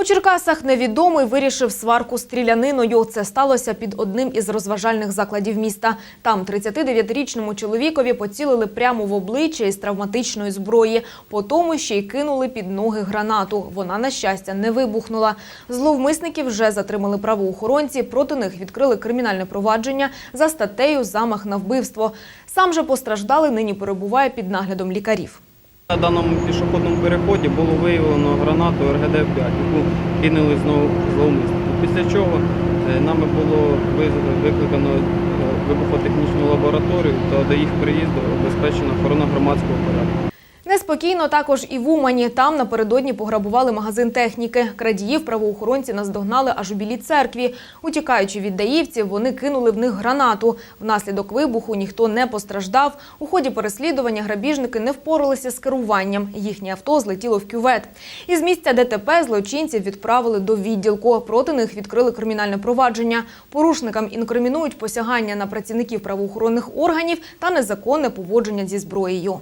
У Черкасах невідомий вирішив сварку стріляниною. Це сталося під одним із розважальних закладів міста. Там 39-річному чоловікові поцілили прямо в обличчя із травматичної зброї. По тому ще й кинули під ноги гранату. Вона, на щастя, не вибухнула. Зловмисників вже затримали правоохоронці. Проти них відкрили кримінальне провадження за статтею «Замах на вбивство». Сам же постраждалий нині перебуває під наглядом лікарів. На даному пішохідному переході було виявлено гранату РГД-5, яку кинули знову зловмисники. Після чого е, нами було викликано е, вибухотехнічну лабораторію та до їх приїзду обезпечена охорона громадського порядку. Неспокійно також і в Умані. Там напередодні пограбували магазин техніки. Крадіїв правоохоронці наздогнали аж у білій церкві. Утікаючи від даївців, вони кинули в них гранату. Внаслідок вибуху ніхто не постраждав. У ході переслідування грабіжники не впоралися з керуванням. Їхнє авто злетіло в кювет. Із місця ДТП злочинців відправили до відділку. Проти них відкрили кримінальне провадження. Порушникам інкримінують посягання на працівників правоохоронних органів та незаконне поводження зі зброєю.